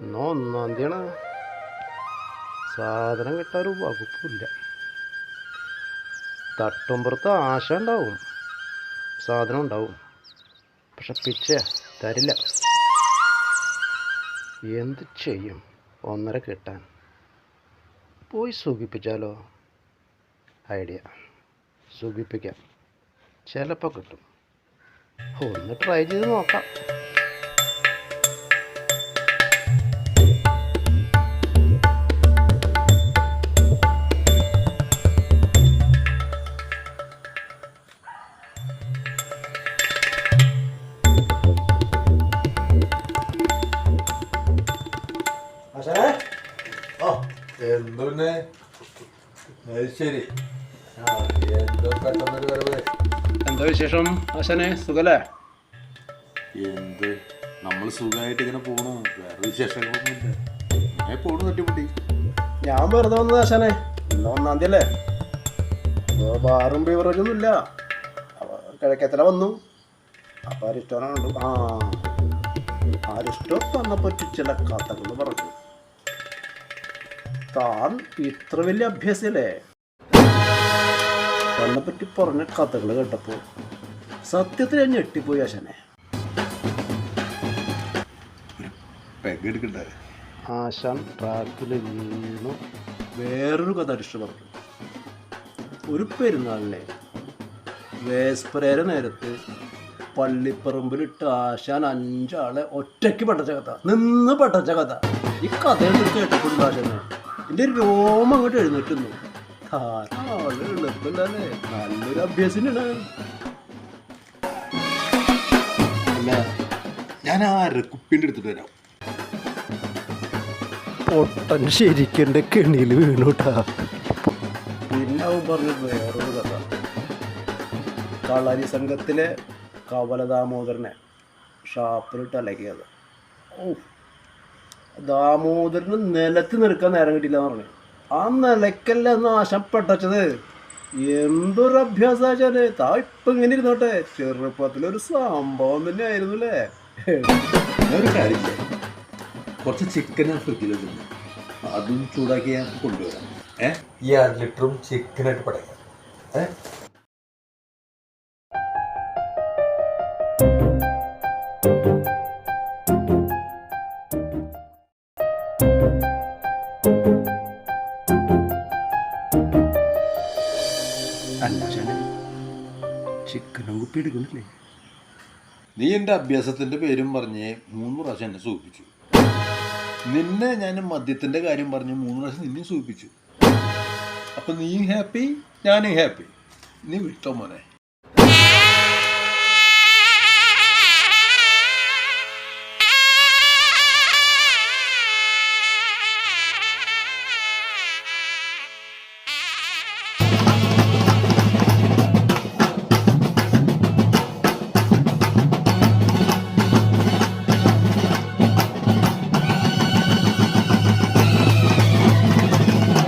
ഇന്ന് ഒന്നാം തീയതിയാണ് സാധനം കിട്ടാൻ ഒരു വകുപ്പില്ല. തട്ടുമ്പുറത്ത് ആശ ഉണ്ടാവും. സാധനം ഉണ്ടാവും. പക്ഷെ പിച്ച തരില്ല. എന്ത് ചെയ്യും ഒന്നര കിട്ടാൻ? പോയി സൂഖിപ്പിച്ചാലോ? ഐഡിയ. സൂഖിപ്പിക്കാം. ചിലപ്പോൾ കിട്ടും. ഒന്ന് ട്രൈ ചെയ്ത് നോക്കാം. ആ, എന്ത് പിന്നെ അത് ശരി. ആ എന്തോ പെട്ടെന്നൊരു വരവ്. എന്താ വിശേഷം ആശാനെ? സുഖല്ലേ? എന്ത്? നമ്മൾ സുഖമായിട്ട് ഇങ്ങനെ പോണു. വേറെ വിശേഷങ്ങളൊന്നുമില്ല. ഞാൻ പോണു തട്ടിപ്പൊട്ടി ഞാൻ വെറുതെ വന്നത് ആശാനെ. ഇന്ന് ഒന്നാം തീയതി അല്ലേ? അപ്പോൾ ബാറും ബീവറേജൊന്നും ഇല്ല കിഴക്കേത്തല വന്നു. അപ്പോൾ അരിസ്റ്റോനെ കണ്ടു ആ അരിസ്റ്റോ തന്നെ പറ്റി ചില കഥകൾ പറഞ്ഞു. താൻ ഇത്ര വലിയ അഭ്യാസല്ലേ തന്നെ പറ്റി പറഞ്ഞ കഥകൾ കേട്ടപ്പോൾ സത്യത്തിൽ ഞാൻ ഞെട്ടിപ്പോയി ആശനെ. ആശാൻ ട്രാക്കിൽ വീണു. വേറൊരു കഥ അരിഷ്ട പറഞ്ഞു. ഒരു പെരുന്നാളിലെ വേസ്പരേര നേരത്ത് പള്ളിപ്പറമ്പിലിട്ട് ആശാൻ അഞ്ചാളെ ഒറ്റയ്ക്ക് പട്ടച്ച കഥ നിന്ന് പട്ടച്ച കഥ. ഈ കഥ കേട്ടിട്ടുണ്ട് ആശാനെ? എന്റെ രോമം അങ്ങോട്ട് എഴുന്നേറ്റുന്നു. ധാരാളം നല്ലൊരു അഭ്യാസനാണ് അല്ല ഞാൻ ആ അരക്കുപ്പിന്റെ എടുത്തിട്ട് വരാം. പൊട്ടൻ ശരിക്കണ്ട കെണിയിൽ വീണുട്ടാ. പിന്നെ അവൻ പറഞ്ഞു വേറൊരു കഥ. കളരി സംഘത്തിലെ കവല ദാമോദരനെ ഷാപ്പിലിട്ട് അലക്കിയത്. ഓ ദാമോദരന് നിലത്ത് നിൽക്കാൻ നേരം കിട്ടില്ല എന്ന് പറഞ്ഞു. ആ നിലക്കല്ല നാശപ്പെട്ടത് എന്തൊരു അഭ്യാസാചാര് താ ഇപ്പം ഇങ്ങനെ ഇരുന്നോട്ടെ. ചെറുപ്പത്തിലൊരു സംഭവം തന്നെ ആയിരുന്നു അല്ലേ ഒരു കുറച്ച് ചിക്കൻ അതും ചൂടാക്കി ഞാൻ കൊണ്ടുവരാം. ഏ? ഈ അര ലിറ്ററും ചിക്കനായിട്ട് പടയ്ക്കാം. ഏഹ് അല്ല ശാനെ നീ എന്റെ അഭ്യാസത്തിന്റെ പേരും പറഞ്ഞ് മൂന്ന് പ്രാവശ്യം എന്നെ സൂചിപ്പിച്ചു. നിന്നെ ഞാൻ മദ്യത്തിന്റെ കാര്യം പറഞ്ഞ് മൂന്ന് പ്രാവശ്യം നിന്നെ സൂചിപ്പിച്ചു. അപ്പം നീ ഹാപ്പി ഞാനും ഹാപ്പി. നീ വിട്ടോ മോനെ.